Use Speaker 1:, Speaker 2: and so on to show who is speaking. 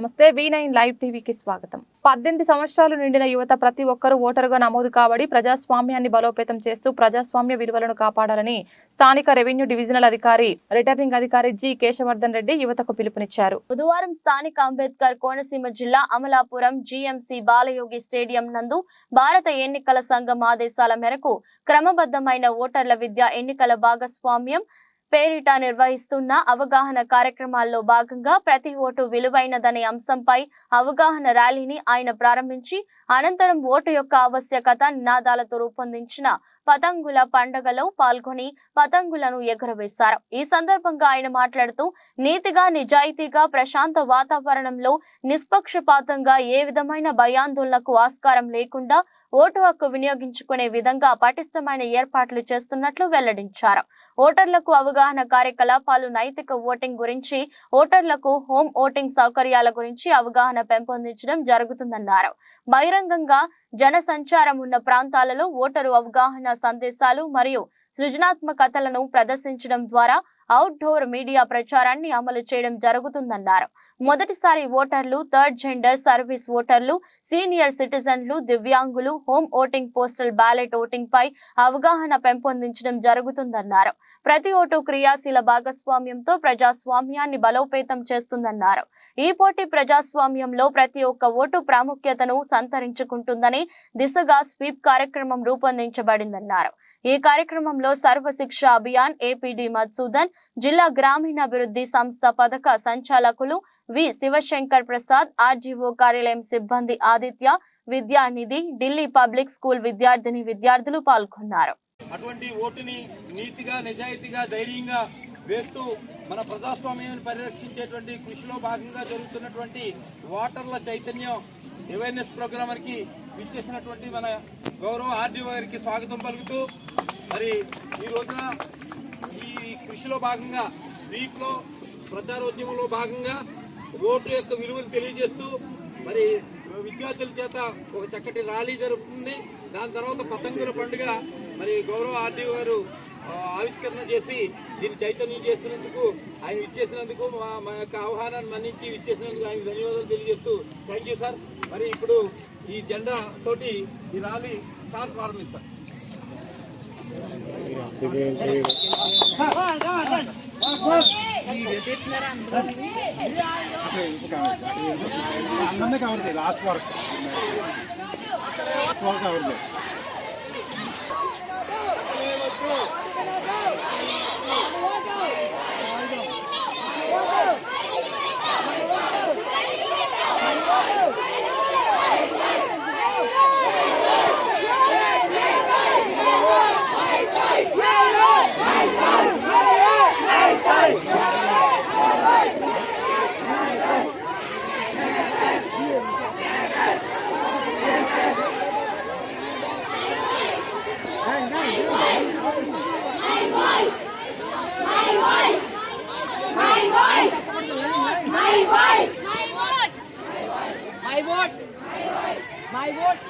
Speaker 1: నమస్తే V nine live టీవీకి స్వాగతం. పద్దెనిమిది సంవత్సరాలు నిండిన యువత ప్రతి ఒక్కరూ ఓటరుగా నమోదు కాబడి ప్రజాస్వామ్యాన్ని బలోపేతం చేస్తూ ప్రజాస్వామ్య విలువలను కాపాడాలని స్థానిక రెవెన్యూ డివిజనల్ అధికారి రిటర్నింగ్ అధికారి జి కేశవర్ధన్ రెడ్డి యువతకు పిలుపునిచ్చారు.
Speaker 2: బుధవారం స్థానిక అంబేద్కర్ కోనసీమ జిల్లా అమలాపురం జీఎంసీ బాలయోగి స్టేడియం నందు భారత ఎన్నికల సంఘం ఆదేశాల మేరకు క్రమబద్ధమైన ఓటర్ల విద్య ఎన్నికల భాగస్వామ్యం పేరిట నిర్వహిస్తున్న అవగాహన కార్యక్రమాల్లో భాగంగా ప్రతి ఓటు విలువైనదనే అంశంపై అవగాహన ర్యాలీని ఆయన ప్రారంభించి అనంతరం ఓటు యొక్క ఆవశ్యకత నినాదాలతో రూపొందించిన పతంగుల పండగలో పాల్గొని పతంగులను ఎగురవేశారు. ఈ సందర్భంగా ఆయన మాట్లాడుతూ నీతిగా నిజాయితీగా ప్రశాంత వాతావరణంలో నిష్పక్షపాతంగా ఏ విధమైన భయాందోళనకు ఆస్కారం లేకుండా ఓటు హక్కు వినియోగించుకునే విధంగా పటిష్టమైన ఏర్పాట్లు చేస్తున్నట్లు వెల్లడించారు. ఓటర్లకు అవగాహన కార్యకలాపాలు నైతిక ఓటింగ్ గురించి ఓటర్లకు హోమ్ ఓటింగ్ సౌకర్యాల గురించి అవగాహన పెంపొందించడం జరుగుతుందన్నారు. బహిరంగంగా జనసంచారం ఉన్న ప్రాంతాలలో ఓటరు అవగాహన సందేశాలు మరియు సృజనాత్మకతలను ప్రదర్శించడం ద్వారా అవుట్డోర్ మీడియా ప్రచారాన్ని అమలు చేయడం జరుగుతుందన్నారు. మొదటిసారి ఓటర్లు థర్డ్ జెండర్ సర్వీస్ ఓటర్లు సీనియర్ సిటిజన్లు దివ్యాంగులు home voting postal ballot voting పై అవగాహన పెంపొందించడం జరుగుతుందన్నారు. ప్రతి ఓటు క్రియాశీల భాగస్వామ్యంతో ప్రజాస్వామ్యాన్ని బలోపేతం చేస్తుందన్నారు. ఈ పోటీ ప్రజాస్వామ్యంలో ప్రతి ఒక్క ఓటు ప్రాముఖ్యతను సంతరించుకుంటుందని దిశగా స్వీప్ కార్యక్రమం రూపొందించబడిందన్నారు. ఈ కార్యక్రమంలో సర్వశిక్ష అభియాన్ ఏపీడి మధుసూదన్ జిల్లా గ్రామీణాభివృద్ధి సంస్థ పథక సంచాలకులు వి. శివశంకర్ ప్రసాద్ ఆర్జీఓ కార్యాలయం సిబ్బంది ఆదిత్య విద్యానిధి ఢిల్లీ పబ్లిక్ స్కూల్ విద్యార్థిని విద్యార్థులు పాల్గొన్నారు.
Speaker 3: అటువంటి ఓటుని నీతిగా నిజాయితీగా ధైర్యంగా వేస్తూ మన ప్రజాస్వామ్యాన్ని పరిరక్షించేటువంటి కృషిలో భాగంగా జరుగుతున్నటువంటి ఓటర్ల చైతన్యం అవేర్నెస్ ప్రోగ్రామ్కి విచ్చేసినటువంటి మన గౌరవ ఆర్డీఓ గారికి స్వాగతం పలుకుతూ మరి ఈ రోజున ఈ కృషిలో భాగంగా స్వీప్లో ప్రచారోద్యమంలో భాగంగా ఓటు యొక్క విలువను తెలియజేస్తూ మరి విద్యార్థుల చేత ఒక చక్కటి ర్యాలీ జరుగుతుంది దాని తర్వాత పతంగుల పండుగ మరి గౌరవ ఆర్డీఓ గారు ఆవిష్కరణ చేసి దీన్ని చైతన్యం చేస్తున్నందుకు ఆయన ఇచ్చేసినందుకు మా మా యొక్క ఆహ్వానాన్ని మన్నించి ఇచ్చేసినందుకు ఆయన ధన్యవాదాలు తెలియజేస్తూ థ్యాంక్ యూ సార్ మరి ఇప్పుడు ఈ జెండా తోటి ఈ ర్యాలీ సార్ ప్రారంభిస్తారు.
Speaker 4: అందరినీ లాస్ట్ వరకు లాస్ట్ వరకు Go! Go! Go! My voice. My vote. My vote.
Speaker 5: My vote. My vote.